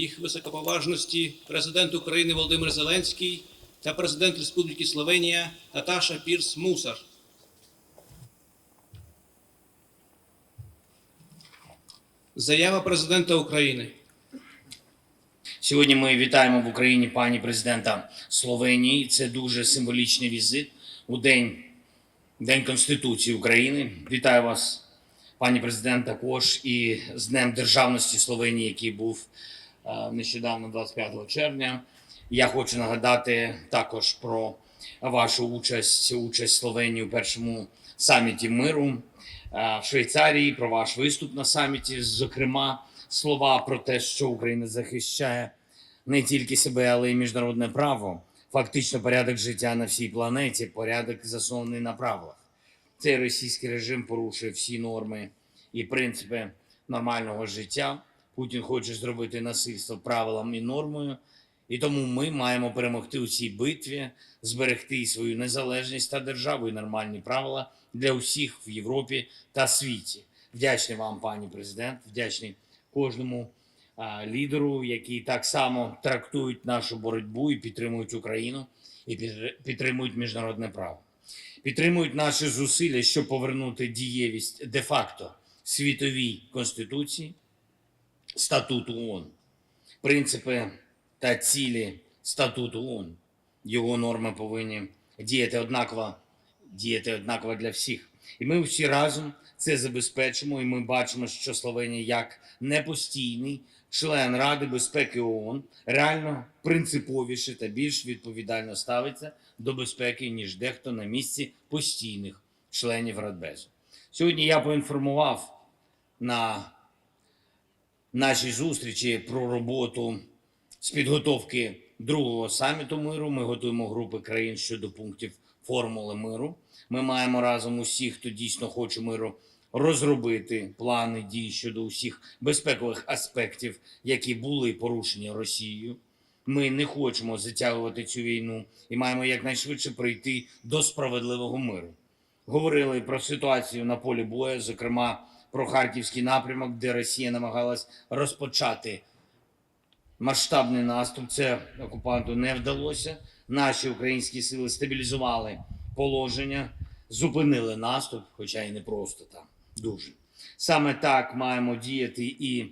їх високоповажності президент України Володимир Зеленський та президент Республіки Словенія Наташа Пірс Мусар. Заява президента України. Сьогодні ми вітаємо в Україні пані президента Словенії. Це дуже символічний візит у день, день Конституції України. Вітаю вас, пані президент, також і з Днем Державності Словенії, який був нещодавно, 25 червня. Я хочу нагадати також про вашу участь, участь Словенії у першому саміті миру е, в Швейцарії, про ваш виступ на саміті, зокрема, слова про те, що Україна захищає не тільки себе, але й міжнародне право, фактично порядок життя на всій планеті, порядок заснований на правилах. Цей російський режим порушує всі норми і принципи нормального життя. Путін хоче зробити насильство правилом і нормою, і тому ми маємо перемогти у цій битві, зберегти свою незалежність та державу і нормальні правила для усіх в Європі та світі. Вдячний вам, пані президент, вдячний кожному а, лідеру, які так само трактують нашу боротьбу і підтримують Україну, і підтр- підтримують міжнародне право, підтримують наші зусилля, щоб повернути дієвість де-факто світовій конституції, статуту ООН, принципи та цілі статуту ООН. Його норми повинні діяти однаково, діяти однаково для всіх. І ми всі разом це забезпечимо. І ми бачимо, що Словенія як непостійний член Ради безпеки ООН реально принциповіше та більш відповідально ставиться до безпеки, ніж дехто на місці постійних членів Радбезу. Сьогодні я поінформував на нашій зустрічі про роботу з підготовки другого саміту миру. Ми готуємо групи країн щодо пунктів формули миру. Ми маємо разом усіх, хто дійсно хоче миру, розробити плани дій щодо усіх безпекових аспектів, які були порушені Росією. Ми не хочемо затягувати цю війну і маємо якнайшвидше прийти до справедливого миру. Говорили про ситуацію на полі бою, зокрема про харківський напрямок, де Росія намагалась розпочати масштабний наступ. Це окупанту не вдалося. Наші українські сили стабілізували положення, зупинили наступ, хоча й не просто там дуже. Саме так маємо діяти і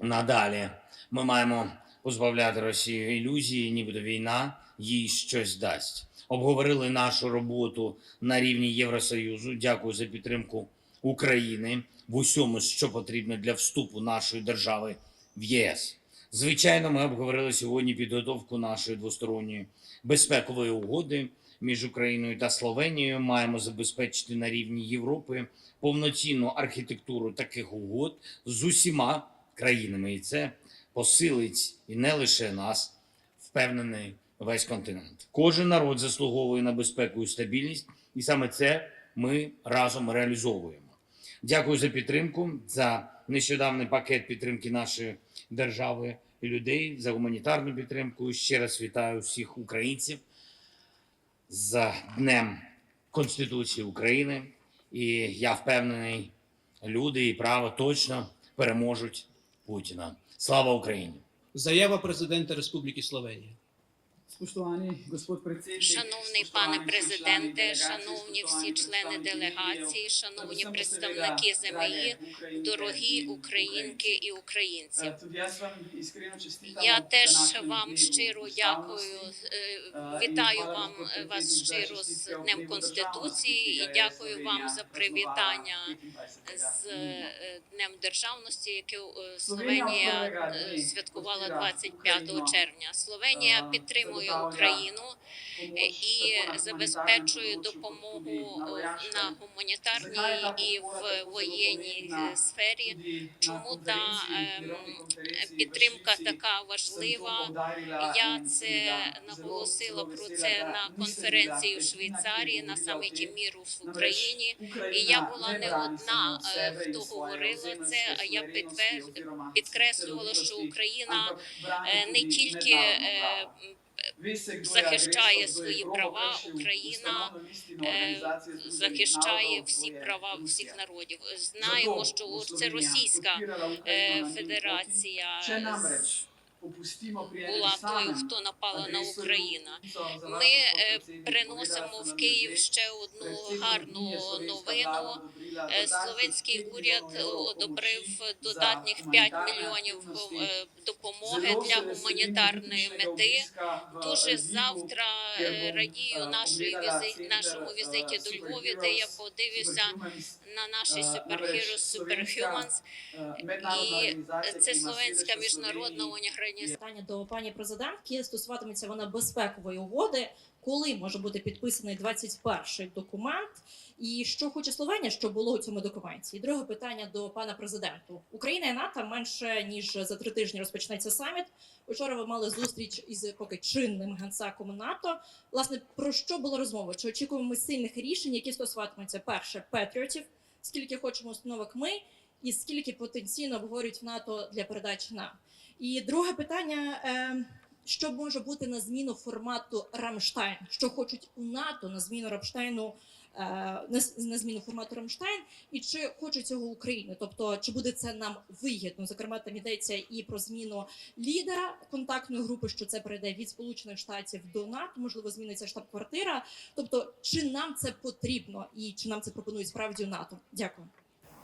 надалі. Ми маємо позбавляти Росію ілюзії, нібито війна їй щось дасть. Обговорили нашу роботу на рівні Євросоюзу. Дякую за підтримку України в усьому, що потрібно для вступу нашої держави в ЄС. Звичайно, ми обговорили сьогодні підготовку нашої двосторонньої безпекової угоди між Україною та Словенією. Маємо забезпечити на рівні Європи повноцінну архітектуру таких угод з усіма країнами, і це посилить і не лише нас, впевнений весь континент. Кожен народ заслуговує на безпеку і стабільність, і саме це ми разом реалізовуємо. Дякую за підтримку, за нещодавний пакет підтримки нашої держави і людей, за гуманітарну підтримку. Ще раз вітаю всіх українців з Днем Конституції України. І я впевнений, люди і право точно переможуть Путіна. Слава Україні! Заява президента Республіки Словенія. Шановний пане президенте, шановні всі члени делегації, шановні представники землі, дорогі українки і українці. Е, я теж вам щиро дякую. е, Е, Вітаю вам вас щиро з Днем Конституції і дякую вам за привітання з 25 Днем Державності, яке Словенія святкувала Костя, 25 червня. Словенія Е, підтримує Україну. І також забезпечує допомогу на гуманітарній і в воєнній е, сфері. Чому та ем, підтримка така важлива? Я це наголосила про це на конференції в Швейцарії на саміті міру в Україні. І я була не одна, е, і хто говорила це, а я підкреслювала, що Україна е, не тільки захищає свої права, Україна, е, захищає всі права всіх народів. Знаємо, що це російська е, федерація Була тою, хто напала на Україну. Ми е, приносимо в Київ ще одну гарну новину. Е, Словенський уряд одобрив додатніх 5 мільйонів е, допомоги для гуманітарної мети. Дуже завтра радію нашій оглядала нашому візиті до Львові, де я подивлюся на наші Superheroes, Superhumans. І це словенська міжнародна Словенії. Організація. Питання до пані президентки стосуватиметься вона безпекової угоди. Коли може бути підписаний 21-й документ, і що хоче Словенія, щоб було у цьому документі? І друге питання до пана президенту. Україна і НАТО менше ніж за три тижні розпочнеться саміт. Учора ви мали зустріч із поки чинним генсаком НАТО. Власне про що була розмова? Чи очікуємо ми сильних рішень, які стосуватимуться перше патріотів, скільки хочемо установок ми, і скільки потенційно обговорюють в НАТО для передачі нам? І друге питання: е, що може бути на зміну формату Рамштайн? Що хочуть у НАТО на зміну Рамштайну? е, На, зміну формату Рамштайн, і чи хоче цього Україна? Тобто, чи буде це нам вигідно? Зокрема, там йдеться і про зміну лідера контактної групи, що це перейде від Сполучених Штатів до НАТО, можливо, зміниться штаб-квартира. Тобто, чи нам це потрібно, і чи нам це пропонують справді НАТО? Дякую.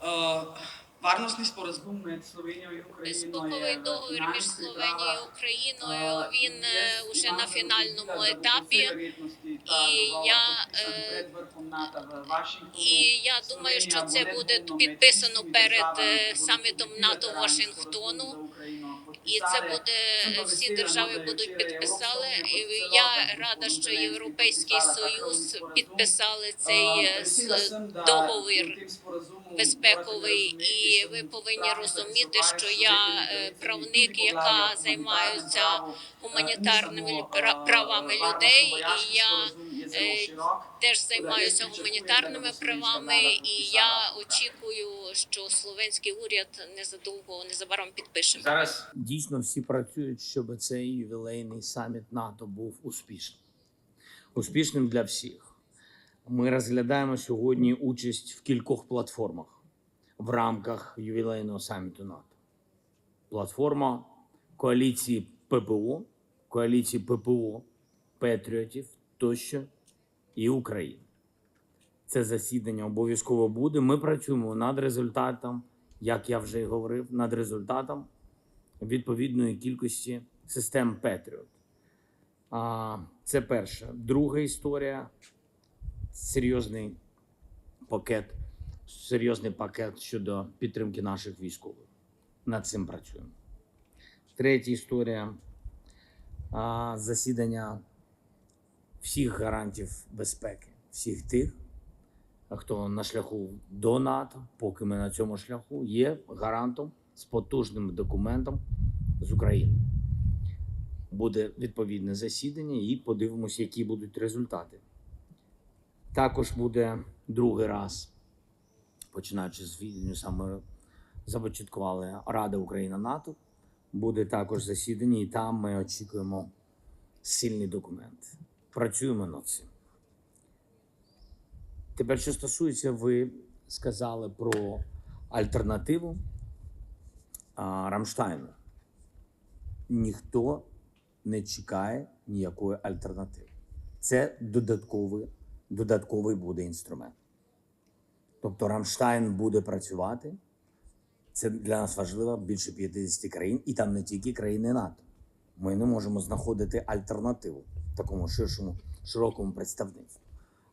Е, Варносний споразум між Словенією і Україною договір між Словенією і. Україною. Він е, уже на фінальному етапі. І я, е. І я думаю, що це буде підписано перед е, самітом НАТО Вашингтону. І це буде всі держави будуть підписали. І я рада, що Європейський Союз підписали цей е, договір безпековий, і ви повинні розуміти, що я е, правник, яка займаються гуманітарними е, е, правами людей, і я е, теж займаюся гуманітарними правами, і я очікую, що словенський уряд незадовго незабаром підпише. Зараз дійсно всі працюють, щоб цей ювілейний саміт НАТО був успішним. Успішним для всіх. Ми розглядаємо сьогодні участь в кількох платформах в рамках ювілейного саміту НАТО. Платформа коаліції ППО, коаліції ППО, Петріотів тощо і України. Це засідання обов'язково буде. Ми працюємо над результатом, як я вже й говорив, над результатом відповідної кількості систем. А, Це перше. Друга історія серйозний пакет, серйозний пакет щодо підтримки наших військових. Над цим працюємо. Третя історія засідання всіх гарантів безпеки, всіх тих, хто на шляху до НАТО, поки ми на цьому шляху, є гарантом з потужним документом з України. Буде відповідне засідання і подивимося, які будуть результати. Також буде другий раз, починаючи з Вільнюса, ми започаткували Рада Україна НАТО. Буде також засідання, і там ми очікуємо сильний документ. Працюємо над цим. Тепер, що стосується, ви сказали про альтернативу а, Рамштайну. Ніхто не чекає ніякої альтернативи. Це додатковий, додатковий буде інструмент. Тобто Рамштайн буде працювати. Це для нас важливо більше 50 країн, і там не тільки країни НАТО. Ми не можемо знаходити альтернативу такому ширшому, широкому представництву.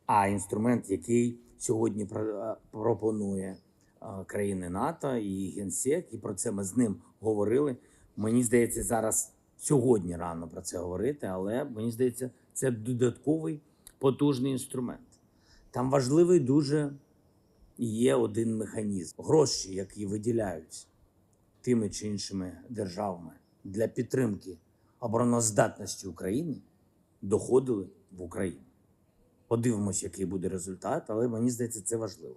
А інструмент, який сьогодні е, пропонує е, країни НАТО і Генсек, і про це ми з ним говорили. Мені здається, зараз сьогодні рано про це говорити, але мені здається, це додатковий потужний інструмент. Там важливий дуже є один механізм: гроші, які виділяються тими чи іншими державами для підтримки обороноздатності України, доходили в Україну. Подивимось, який буде результат, але мені здається, це важливо.